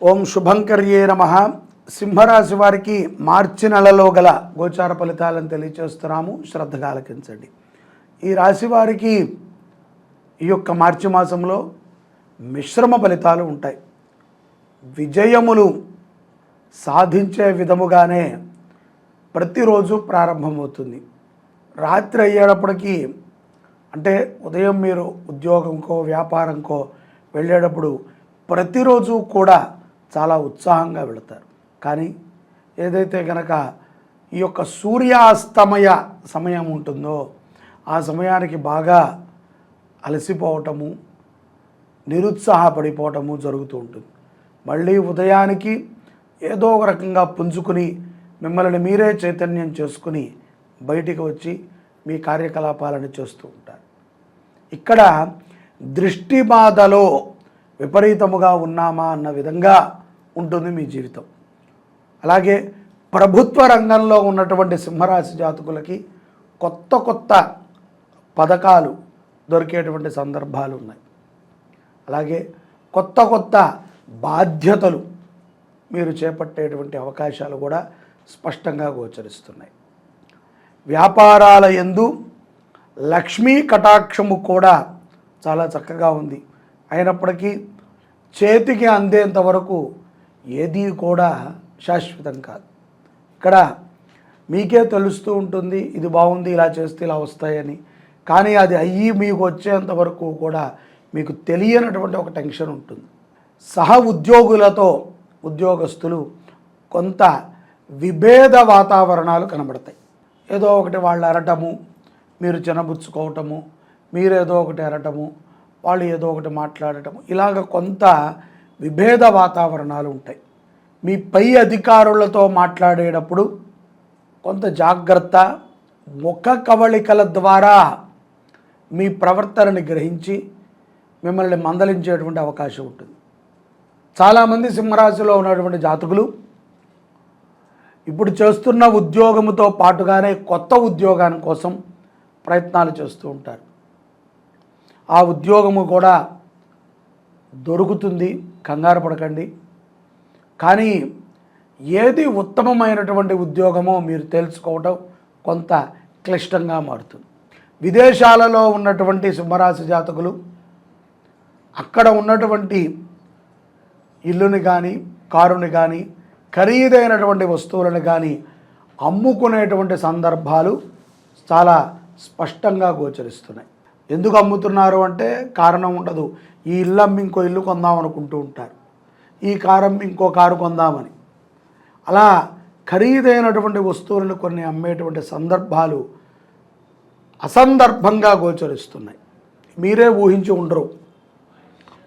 ఓం శుభంకర్యే నమ. సింహరాశి వారికి మార్చి నెలలో గల గోచార ఫలితాలను తెలియచేస్తున్నాము. శ్రద్ధగా ఆలకించండి. ఈ రాశి వారికి ఈ యొక్క మార్చి మాసంలో మిశ్రమ ఫలితాలు ఉంటాయి. విజయములు సాధించే విధముగానే ప్రతిరోజు ప్రారంభమవుతుంది. రాత్రి అయ్యేటప్పటికీ అంటే ఉదయం మీరు ఉద్యోగంకో వ్యాపారంకో వెళ్ళేటప్పుడు ప్రతిరోజు కూడా చాలా ఉత్సాహంగా వెళతారు. కానీ ఏదైతే కనుక ఈ యొక్క సూర్యాస్తమయ సమయం ఉంటుందో ఆ సమయానికి బాగా అలసిపోవటము నిరుత్సాహపడిపోవటము జరుగుతూ ఉంటుంది. మళ్ళీ ఉదయానికి ఏదో ఒక రకంగా పుంజుకుని మిమ్మల్ని మీరే చైతన్యం చేసుకుని బయటికి వచ్చి మీ కార్యకలాపాలను చేస్తూ ఉంటారు. ఇక్కడ దృష్టి బాధలో విపరీతముగా ఉన్నామా అన్న విధంగా ఉంటుంది మీ జీవితం. అలాగే ప్రభుత్వ రంగంలో ఉన్నటువంటి సింహరాశి జాతకులకి కొత్త కొత్త పథకాలు దొరికేటువంటి సందర్భాలు ఉన్నాయి. అలాగే కొత్త కొత్త బాధ్యతలు మీరు చేపట్టేటువంటి అవకాశాలు కూడా స్పష్టంగా గోచరిస్తున్నాయి. వ్యాపారాల ఎందు లక్ష్మీ కటాక్షము కూడా చాలా చక్కగా ఉంది. అయినప్పటికీ చేతికి అందేంత వరకు ఏది కూడా శాశ్వతం కాదు. ఇక్కడ మీకే తెలుస్తూ ఉంటుంది ఇది బాగుంది ఇలా చేస్తే ఇలా వస్తాయని. కానీ అది అయ్యి మీకు వచ్చేంత వరకు కూడా మీకు తెలియనటువంటి ఒక టెన్షన్ ఉంటుంది. సహ ఉద్యోగులతో ఉద్యోగస్తులు కొంత విభేద వాతావరణాలు కనబడతాయి. ఏదో ఒకటి వాళ్ళు అరటము మీరు చినబుచ్చుకోవటము మీరేదో ఒకటి అరటము వాళ్ళు ఏదో ఒకటి మాట్లాడటం. ఇలాగ కొంత విభేద వాతావరణాలు ఉంటాయి. మీ పై అధికారులతో మాట్లాడేటప్పుడు కొంత జాగ్రత్త ముఖ కవళికల ద్వారా మీ ప్రవర్తనని గ్రహించి మిమ్మల్ని మందలించేటువంటి అవకాశం ఉంటుంది. చాలామంది సింహరాశిలో ఉన్నటువంటి జాతకులు ఇప్పుడు చేస్తున్న ఉద్యోగముతో పాటుగానే కొత్త ఉద్యోగాని కోసం ప్రయత్నాలు చేస్తూ ఉంటారు. ఆ ఉద్యోగము కూడా దొరుకుతుంది. కంగారు పడకండి. కానీ ఏది ఉత్తమమైనటువంటి ఉద్యోగమో మీరు తెలుసుకోవటం కొంత క్లిష్టంగా మారుతుంది. విదేశాలలో ఉన్నటువంటి సింహరాశి జాతకులు అక్కడ ఉన్నటువంటి ఇల్లుని కానీ కారుని కానీ ఖరీదైనటువంటి వస్తువులను కానీ అమ్ముకునేటువంటి సందర్భాలు చాలా స్పష్టంగా గోచరిస్తున్నాయి. ఎందుకు అమ్ముతున్నారు అంటే కారణం ఉండదు. ఈ ఇల్లు అమ్మి ఇంకో ఇల్లు కొందాం అనుకుంటూ ఉంటారు. ఈ కారు అమ్మి ఇంకో కారు కొందామని. అలా ఖరీదైనటువంటి వస్తువులను కొన్ని అమ్మేటువంటి సందర్భాలు అసందర్భంగా గోచరిస్తున్నాయి. మీరే ఊహించి ఉండరు.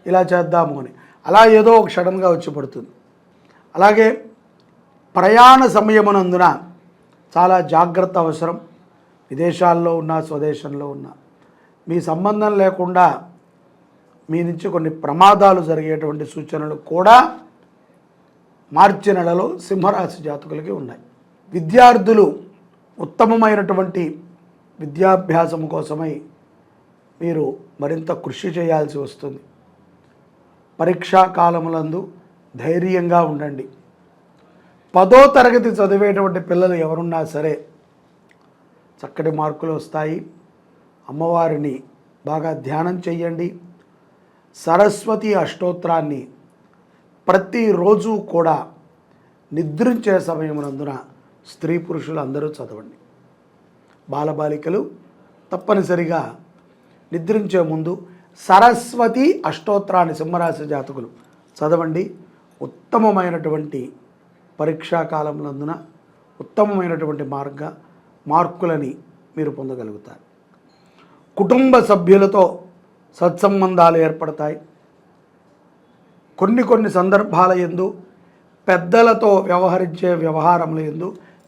ఇలా చేద్దాము అని. అలా ఏదో ఒక సడన్గా వచ్చి పడుతుంది. అలాగే ప్రయాణ సమయమునందున చాలా జాగ్రత్త అవసరం. విదేశాల్లో ఉన్న స్వదేశంలో ఉన్న. మీ సంబంధం లేకుండా మీ నుంచి కొన్ని ప్రమాదాలు జరిగేటువంటి సూచనలు కూడా మార్చి నెలలో సింహరాశి జాతకులకి ఉన్నాయి. విద్యార్థులు ఉత్తమమైనటువంటి విద్యాభ్యాసం కోసమై మీరు మరింత కృషి చేయాల్సి వస్తుంది. పరీక్షా కాలములందు ధైర్యంగా ఉండండి. పదో తరగతి చదివేటువంటి పిల్లలు ఎవరున్నా సరే చక్కటి మార్కులు వస్తాయి. అమ్మవారిని బాగా ధ్యానం చెయ్యండి. సరస్వతి అష్టోత్రాన్ని ప్రతిరోజు కూడా నిద్రించే సమయమునందున స్త్రీ పురుషులు అందరూ చదవండి. బాలబాలికలు తప్పనిసరిగా నిద్రించే ముందు సరస్వతి అష్టోత్రాన్ని సింహరాశి జాతకులు చదవండి. ఉత్తమమైనటువంటి పరీక్షాకాలములందున ఉత్తమమైనటువంటి మార్గ మార్కులని మీరు పొందగలుగుతారు. కుటుంబ సభ్యులతో సత్సంబంధాలు ఏర్పడతాయి. కొన్ని కొన్ని సందర్భాల ఎందు పెద్దలతో వ్యవహరించే వ్యవహారముల ఎందు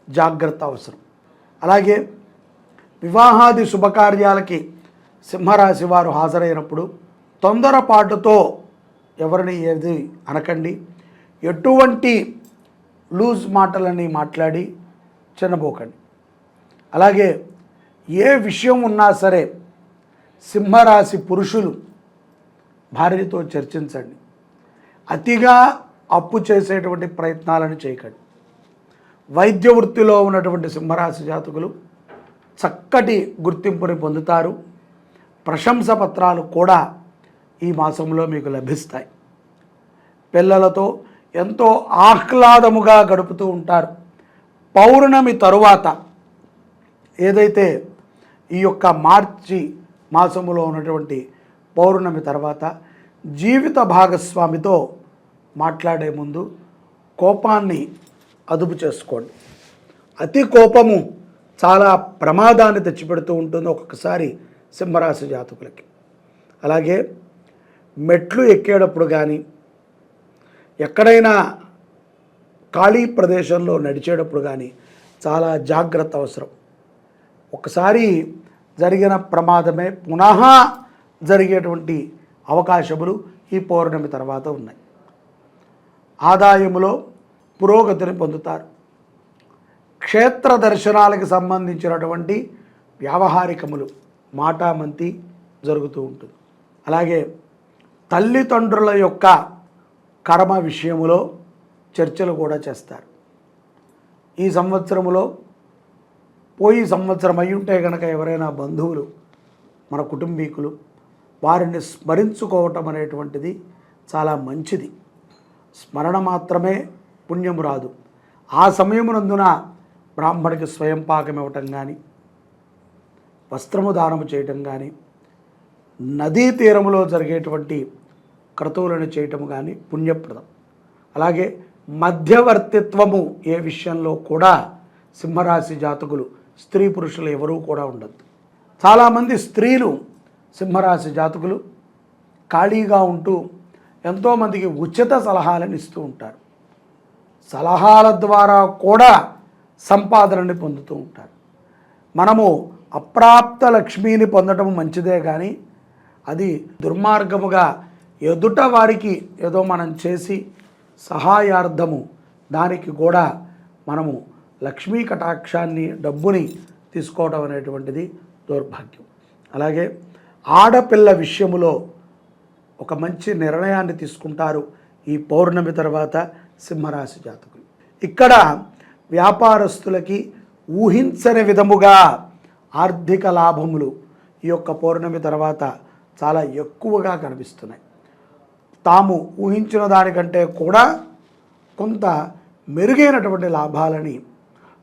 జాగ్రత్త అవసరం. అలాగే వివాహాది శుభకార్యాలకి సింహరాశి వారు హాజరైనప్పుడు తొందరపాటుతో ఎవరిని ఏది అనకండి. ఎటువంటి లూజ్ మాటలని మాట్లాడి చిన్నబోకండి అలాగే ఏ విషయం ఉన్నా సరే సింహరాశి పురుషులు భార్యతో చర్చించండి. అతిగా అప్పు చేసేటువంటి ప్రయత్నాలను చేయకండి. వైద్య వృత్తిలో ఉన్నటువంటి సింహరాశి జాతకులు చక్కటి గుర్తింపుని పొందుతారు. ప్రశంస పత్రాలు కూడా ఈ మాసంలో మీకు లభిస్తాయి. పిల్లలతో ఎంతో ఆహ్లాదముగా గడుపుతూ ఉంటారు. పౌర్ణమి తరువాత ఏదైతే ఈ యొక్క మార్చి మాసములో ఉన్నటువంటి పౌర్ణమి తర్వాత జీవిత భాగస్వామితో మాట్లాడే ముందు కోపాన్ని అదుపు చేసుకోండి. అతి కోపము చాలా ప్రమాదాన్ని తెచ్చిపెడుతూ ఉంటుంది ఒక్కొక్కసారి సింహరాశి జాతకులకి. అలాగే మెట్లు ఎక్కేటప్పుడు కానీ ఎక్కడైనా ఖాళీ ప్రదేశంలో నడిచేటప్పుడు కానీ చాలా జాగ్రత్త అవసరం. ఒకసారి జరిగిన ప్రమాదమే పునః జరిగేటువంటి అవకాశములు ఈ పౌర్ణమి తర్వాత ఉన్నాయి. ఆదాయములో పురోగతిని పొందుతారు. క్షేత్ర దర్శనాలకు సంబంధించినటువంటి వ్యావహారికములు మాటామంతి జరుగుతూ ఉంటుంది. అలాగే తల్లిదండ్రుల యొక్క కర్మ విషయములో చర్చలు కూడా చేస్తారు. ఈ సంవత్సరములో పోయి సంవత్సరం అయ్యుంటే కనుక ఎవరైనా బంధువులు మన కుటుంబీకులు వారిని స్మరించుకోవటం అనేటువంటిది చాలా మంచిది. స్మరణ మాత్రమే పుణ్యం రాదు. ఆ సమయమునందున బ్రాహ్మడికి స్వయం పాకం ఇవ్వటం కానీ వస్త్రము దానము చేయటం కానీ నదీ తీరములో జరిగేటువంటి క్రతువులను చేయటం కానీ పుణ్యప్రదం. అలాగే మధ్యవర్తిత్వము ఏ విషయంలో కూడా సింహరాశి జాతకులు స్త్రీ పురుషులు ఎవరూ కూడా ఉండద్దు. చాలామంది స్త్రీలు సింహరాశి జాతకులు ఖాళీగా ఉంటూ ఎంతోమందికి ఉచిత సలహాలను ఇస్తూ ఉంటారు. సలహాల ద్వారా కూడా సంపాదనని పొందుతూ ఉంటారు. మనము అప్రాప్త లక్ష్మిని పొందడం మంచిదే కానీ అది దుర్మార్గముగా ఎదుట వారికి ఏదో మనం చేసి సహాయార్థము దానికి కూడా మనము లక్ష్మీ కటాక్షాన్ని డబ్బుని తీసుకోవడం అనేటువంటిది దౌర్భాగ్యం. అలాగే ఆడపిల్ల విషయములో ఒక మంచి నిర్ణయాన్ని తీసుకుంటారు ఈ పౌర్ణమి తర్వాత సింహరాశి జాతకులు. ఇక్కడ వ్యాపారస్తులకి ఊహించని విధముగా ఆర్థిక లాభములు ఈ యొక్క పౌర్ణమి తర్వాత చాలా ఎక్కువగా కనిపిస్తున్నాయి. తాము ఊహించిన దానికంటే కూడా కొంత మెరుగైనటువంటి లాభాలని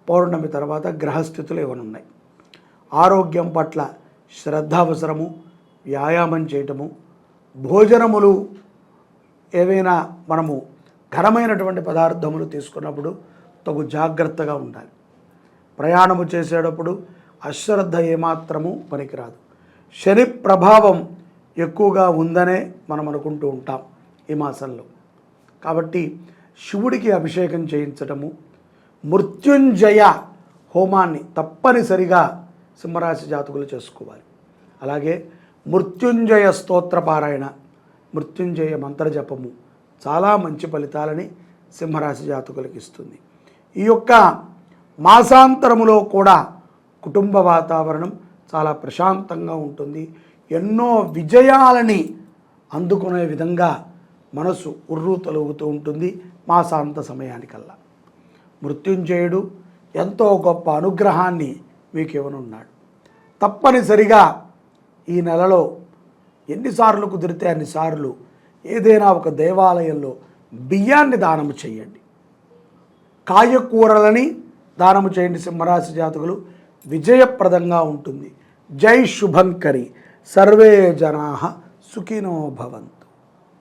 పౌర్ణమి తర్వాత గ్రహస్థితులు ఇవ్వనున్నాయి ఆరోగ్యం పట్ల శ్రద్ధ అవసరము వ్యాయామం చేయటము భోజనములు ఏవైనా మనము ఘనమైనటువంటి పదార్థములు తీసుకున్నప్పుడు తగు జాగ్రత్తగా ఉండాలి. ప్రయాణము చేసేటప్పుడు అశ్రద్ధ ఏమాత్రము పనికిరాదు. శని ప్రభావం ఎక్కువగా ఉందనే మనం అనుకుంటూ ఉంటాం ఈ మాసంలో. కాబట్టి శివుడికి అభిషేకం చేయించటము మృత్యుంజయ హోమాన్ని తప్పనిసరిగా సింహరాశి జాతకులు చేసుకోవాలి. అలాగే మృత్యుంజయ స్తోత్ర పారాయణ మృత్యుంజయ మంత్రజపము చాలా మంచి ఫలితాలని సింహరాశి జాతకులకు ఇస్తుంది. ఈ యొక్క మాసాంతరములో కూడా కుటుంబ వాతావరణం చాలా ప్రశాంతంగా ఉంటుంది. ఎన్నో విజయాలని అందుకునే విధంగా మనసు ఉర్రు తొలుగుతూ ఉంటుంది మాసాంత సమయానికల్లా. మృత్యుంజయుడు ఎంతో గొప్ప అనుగ్రహాన్ని మీకు ఇవ్వనున్నాడు. తప్పనిసరిగా ఈ నెలలో ఎన్నిసార్లు కుదిరితే అన్నిసార్లు ఏదైనా ఒక దేవాలయంలో బియ్యాన్ని దానము చేయండి. కాయకూరలని దానము చేయండి సింహరాశి జాతకులు. విజయప్రదంగా ఉంటుంది. జై శుభంకరి. సర్వే జనా సుఖినో భవంతు.